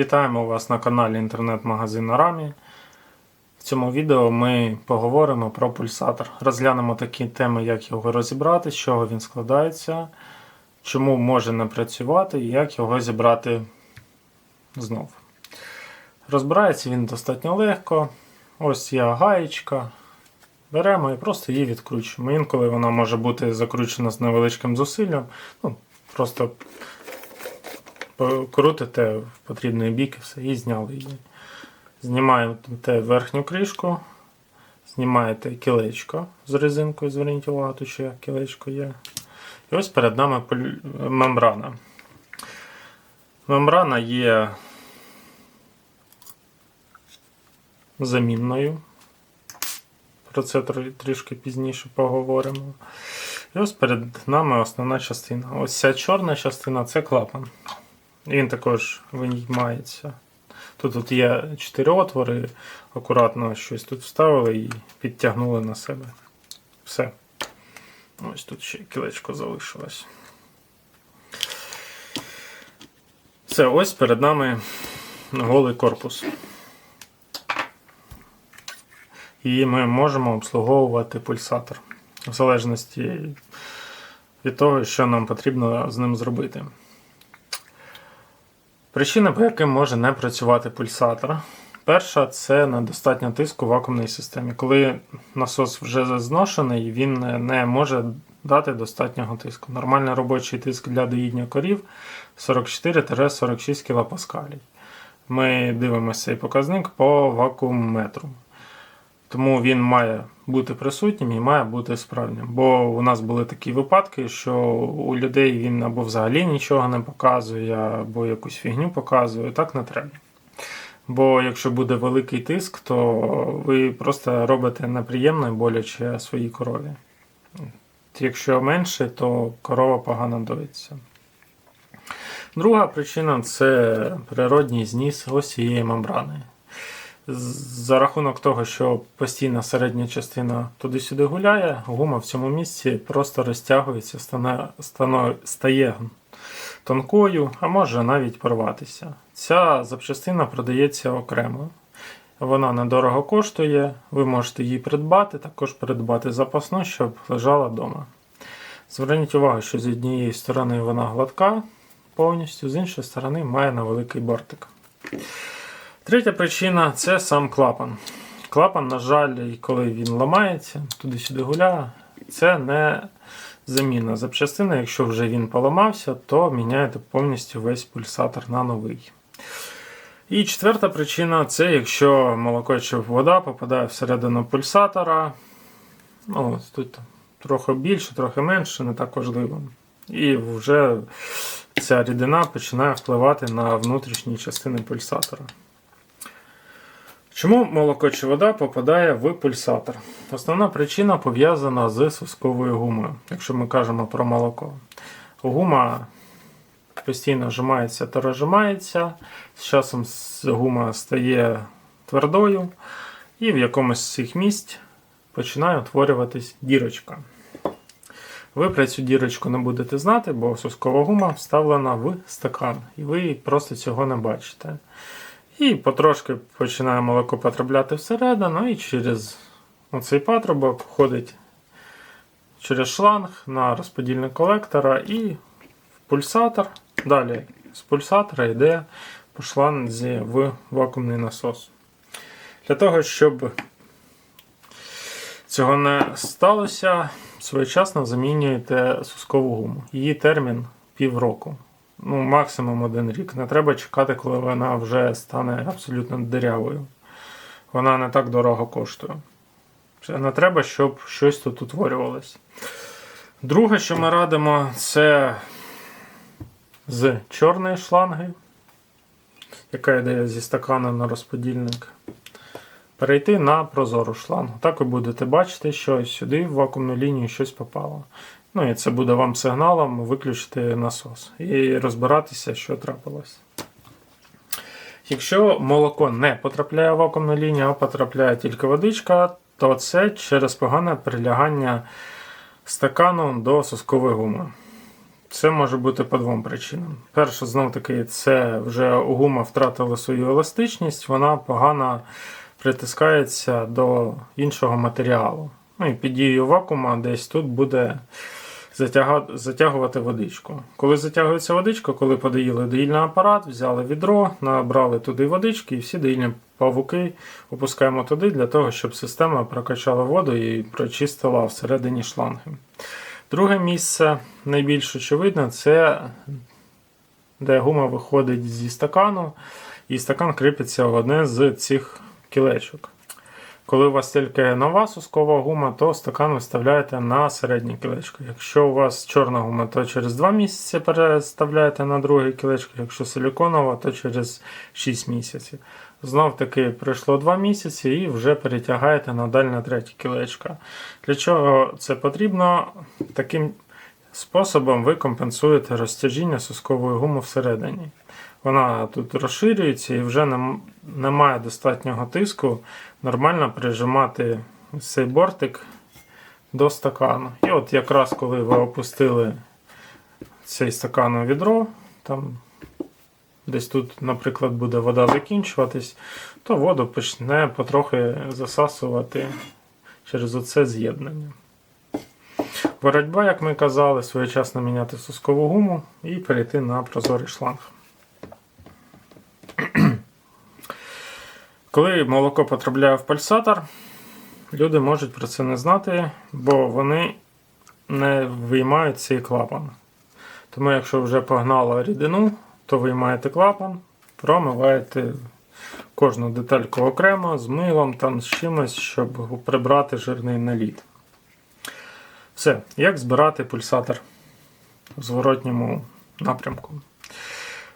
Вітаємо вас на каналі інтернет-магазин Арамі. В цьому відео ми поговоримо про пульсатор. Розглянемо такі теми, як його розібрати, з чого він складається, чому може не працювати і як його зібрати знов. Розбирається він достатньо легко. Ось є гаєчка. Беремо і просто її відкручуємо. Інколи вона може бути закручена з невеличким зусиллям. Ну, Просто крутите в потрібний бік і все, і зняли її. Знімаєте верхню кришку, знімаєте кілечко з резинкою, зверніть увагу, тут ще кілечко є. І ось перед нами мембрана. Мембрана є замінною. Про це трішки пізніше поговоримо. І ось перед нами основна частина. Ось ця чорна частина це клапан. Він також виймається. Тут, тут є чотири отвори, акуратно щось тут вставили і підтягнули на себе. Все. Ось тут ще кілечко залишилось. Це ось перед нами голий корпус. І ми можемо обслуговувати пульсатор в залежності від того, що нам потрібно з ним зробити. Причини, по яким може не працювати пульсатор. Перша це недостатньо тиску в вакуумній системі. Коли насос вже зношений, він не може дати достатнього тиску. Нормальний робочий тиск для доїдня корів 44-46 кПа. Ми дивимося цей показник по вакуумметру. Тому він має бути присутнім і має бути справним. Бо у нас були такі випадки, що у людей він або взагалі нічого не показує, або якусь фігню показує. Так не треба. Бо якщо буде великий тиск, то ви просто робите неприємно і боляче своїй корові. Якщо менше, то корова погано доїться. Друга причина це природній зніс ось цієї мембрани за рахунок того, що постійна середня частина туди-сюди гуляє, гума в цьому місці просто розтягується, стане, стане, стає тонкою, а може навіть порватися. Ця запчастина продається окремо. Вона недорого коштує, ви можете її придбати, також придбати запасну, щоб лежала вдома. Зверніть увагу, що з однієї сторони вона гладка повністю, з іншої сторони має невеликий бортик. Третя причина це сам клапан. Клапан, на жаль, коли він ламається, туди-сюди гуляє, це не заміна запчастина. Якщо вже він поламався, то міняєте повністю весь пульсатор на новий. І четверта причина це якщо молоко чи вода попадає всередину пульсатора. Ну, Тут трохи більше, трохи менше, не так важливо. І вже ця рідина починає впливати на внутрішні частини пульсатора. Чому молоко чи вода попадає в пульсатор? Основна причина пов'язана з сосковою гумою, якщо ми кажемо про молоко. Гума постійно вжимається та розжимається, з часом гума стає твердою, і в якомусь з цих місць починає утворюватись дірочка. Ви про цю дірочку не будете знати, бо соскова гума вставлена в стакан, і ви просто цього не бачите. І потрошки починає молоко потрапляти всередину, і через оцей патрубок входить через шланг на розподільник колектора і в пульсатор. Далі з пульсатора йде по шланзі в вакуумний насос. Для того, щоб цього не сталося, своєчасно замінюєте сускову гуму. Її термін півроку ну, максимум один рік. Не треба чекати, коли вона вже стане абсолютно дирявою. Вона не так дорого коштує. Не треба, щоб щось тут утворювалось. Друге, що ми радимо, це з чорної шланги, яка йде зі стакана на розподільник. Перейти на прозору шлангу. Так ви будете бачити, що сюди в вакуумну лінію щось попало. Ну і це буде вам сигналом виключити насос і розбиратися, що трапилось. Якщо молоко не потрапляє в вакуумну лінію, а потрапляє тільки водичка, то це через погане прилягання стакану до соскової гуми. Це може бути по двом причинам. Перше, знов таки, це вже гума втратила свою еластичність, вона погано притискається до іншого матеріалу. Ну і під дією вакуума десь тут буде затягувати водичку. Коли затягується водичка, коли подоїли доїльний апарат, взяли відро, набрали туди водички і всі доїльні павуки опускаємо туди для того, щоб система прокачала воду і прочистила всередині шланги. Друге місце, найбільш очевидне, це де гума виходить зі стакану, і стакан кріпиться в одне з цих кілечок. Коли у вас тільки нова соскова гума, то стакан виставляєте на середнє кілечко. Якщо у вас чорна гума, то через 2 місяці переставляєте на друге кілечко. Якщо силіконова, то через 6 місяців. Знов таки пройшло 2 місяці і вже перетягаєте на дальне третє кілечко. Для чого це потрібно? Таким способом ви компенсуєте розтяжіння соскової гуми всередині. Вона тут розширюється і вже немає достатнього тиску нормально прижимати цей бортик до стакану. І от якраз коли ви опустили цей стакан у відро, там десь тут, наприклад, буде вода закінчуватись, то воду почне потрохи засасувати через оце з'єднання. Боротьба, як ми казали, своєчасно міняти соскову гуму і перейти на прозорий шланг. Коли молоко потрапляє в пальсатор, люди можуть про це не знати, бо вони не виймають цей клапан. Тому, якщо вже погнало рідину, то виймаєте клапан, промиваєте кожну детальку окремо з милом, там з чимось, щоб прибрати жирний наліт. Все, як збирати пульсатор в зворотньому напрямку.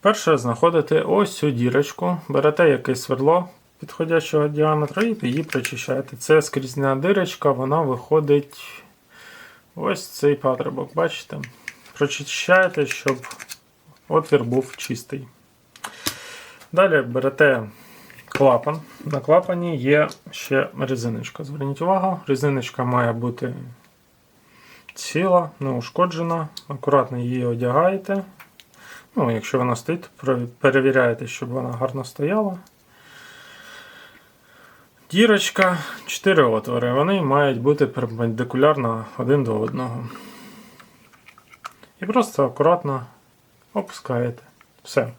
Перше, знаходите ось цю дірочку, берете якесь свердло підходящого діаметру і її прочищаєте. Це скрізня дирочка, вона виходить ось цей патрубок, бачите? Прочищаєте, щоб отвір був чистий. Далі берете клапан. На клапані є ще резиночка. Зверніть увагу, резиночка має бути ціла, неушкоджена. Акуратно її одягаєте. Ну, якщо вона стоїть, перевіряєте, щоб вона гарно стояла. Дірочка, 4 отвори. Вони мають бути перпендикулярно один до одного. І просто акуратно опускаєте. Все.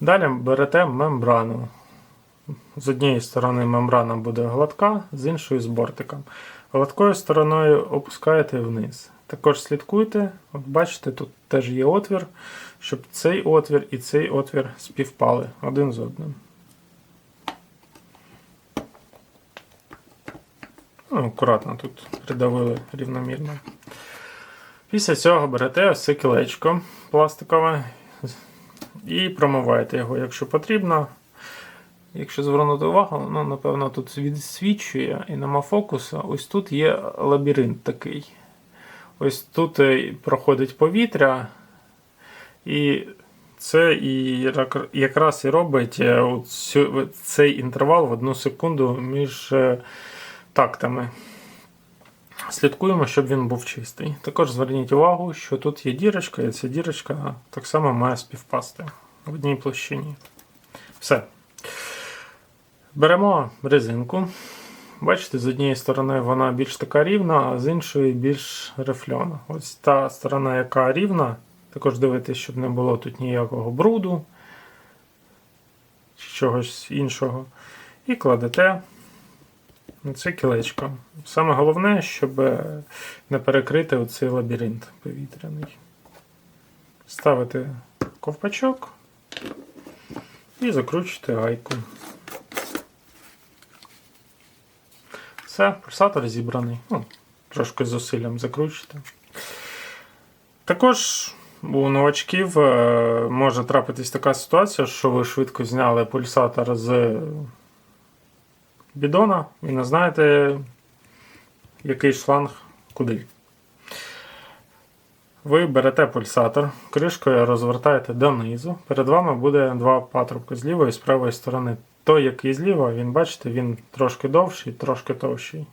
Далі берете мембрану. З однієї сторони мембрана буде гладка, з іншої з бортиком. Гладкою стороною опускаєте вниз. Також слідкуйте, от бачите, тут теж є отвір, щоб цей отвір і цей отвір співпали один з одним. Акуратно тут придавили рівномірно. Після цього берете ось кілечко пластикове і промиваєте його, якщо потрібно. Якщо звернути увагу, ну, напевно, тут відсвічує і нема фокусу. Ось тут є лабіринт такий. Ось тут е, проходить повітря, і це і якраз і робить е, цей інтервал в одну секунду між е, тактами. Слідкуємо, щоб він був чистий. Також зверніть увагу, що тут є дірочка, і ця дірочка так само має співпасти в одній площині. Все. Беремо резинку. Бачите, з однієї сторони вона більш така рівна, а з іншої більш рифльона. Ось та сторона, яка рівна, також дивитесь, щоб не було тут ніякого бруду чи чогось іншого. І кладете це кілечко. Саме головне, щоб е, не перекрити оцей лабіринт повітряний. Ставите ковпачок і закручуєте гайку. Все, пульсатор зібраний. Ну, трошки з зусиллям закручуєте. Також у новачків е, може трапитись така ситуація, що ви швидко зняли пульсатор з бідона і не знаєте, який шланг куди. Ви берете пульсатор, кришкою розвертаєте донизу. Перед вами буде два патрубки з лівої і з правої сторони. Той, який зліва, він, бачите, він трошки довший, трошки товщий.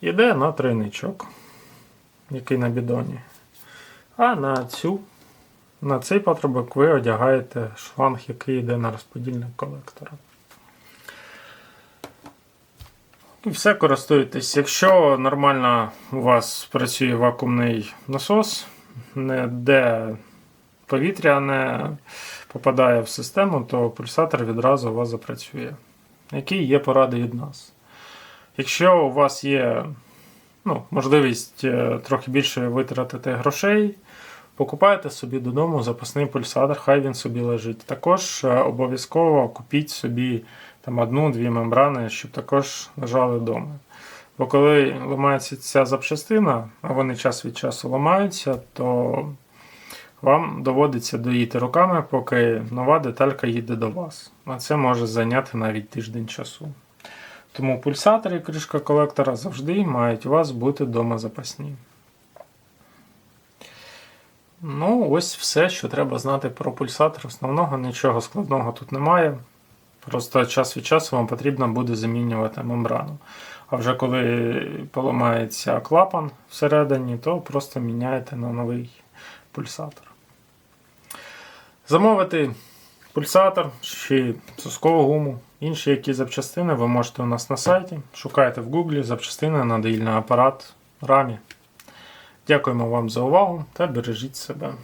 Іде на тройничок, який на бідоні. А на цю, на цей патрубок ви одягаєте шланг, який йде на розподільник колектора. І все користуєтесь. Якщо нормально у вас працює вакуумний насос, де повітря не попадає в систему, то пульсатор відразу у вас запрацює. Які є поради від нас? Якщо у вас є ну, можливість е, трохи більше витратити грошей, покупайте собі додому запасний пульсатор, хай він собі лежить. Також е, обов'язково купіть собі там одну-дві мембрани, щоб також лежали вдома. Бо коли ламається ця запчастина, а вони час від часу ламаються, то вам доводиться доїти руками, поки нова деталька їде до вас. А це може зайняти навіть тиждень часу. Тому пульсатор і кришка колектора завжди мають у вас бути вдома запасні. Ну, ось все, що треба знати про пульсатор. Основного нічого складного тут немає. Просто час від часу вам потрібно буде замінювати мембрану. А вже коли поламається клапан всередині, то просто міняєте на новий пульсатор. Замовити пульсатор чи соскову гуму, інші які запчастини ви можете у нас на сайті. Шукайте в Гуглі запчастини на доїльний апарат рамі. Дякуємо вам за увагу та бережіть себе.